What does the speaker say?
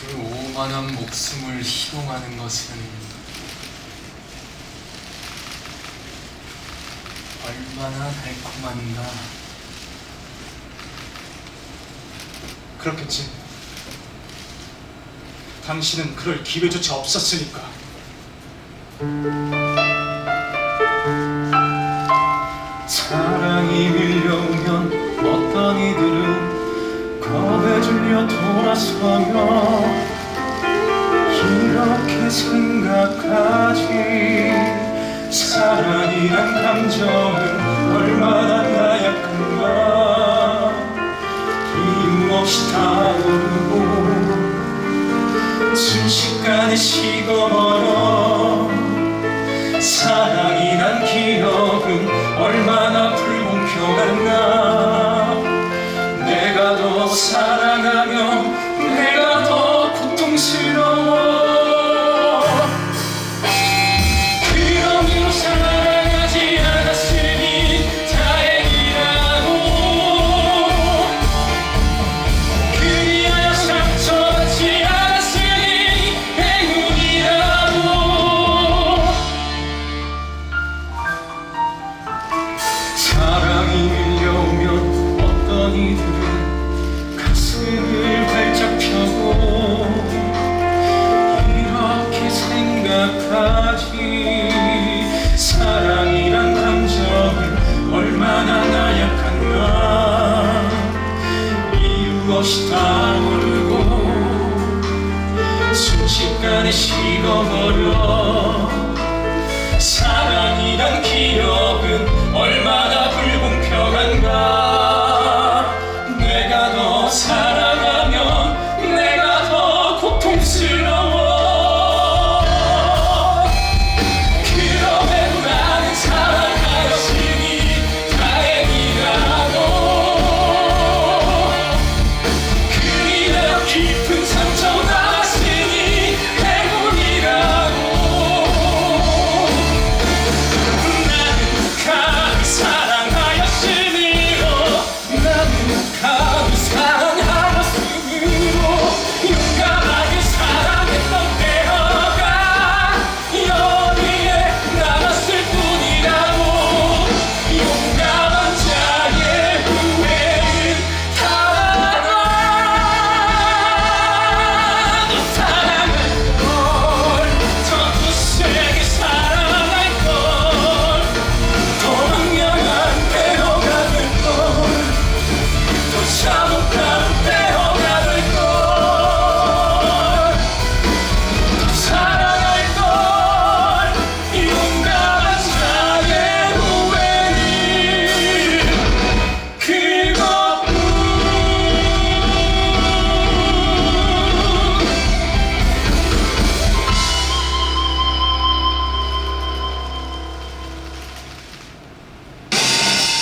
그 오만한 목숨을 희롱하는 것은 얼마나 달콤한가. 그렇겠지. 당신은 그럴 기회조차 없었으니까. 돌아서며 이렇게 생각하지. 사랑이란 감정은 얼마나 나약한가. 이유 없이 타오르고 순식간에 식어버려. 사랑이란 기억은 얼마나 불공평한가. 내가 더 사랑하면 가슴을 활짝 펴고 이렇게 생각하지. 사랑이란 감정은 얼마나 나약한가. 이유 없이 타오르고 순식간에 식어버려. 사랑이란 기억은 얼마나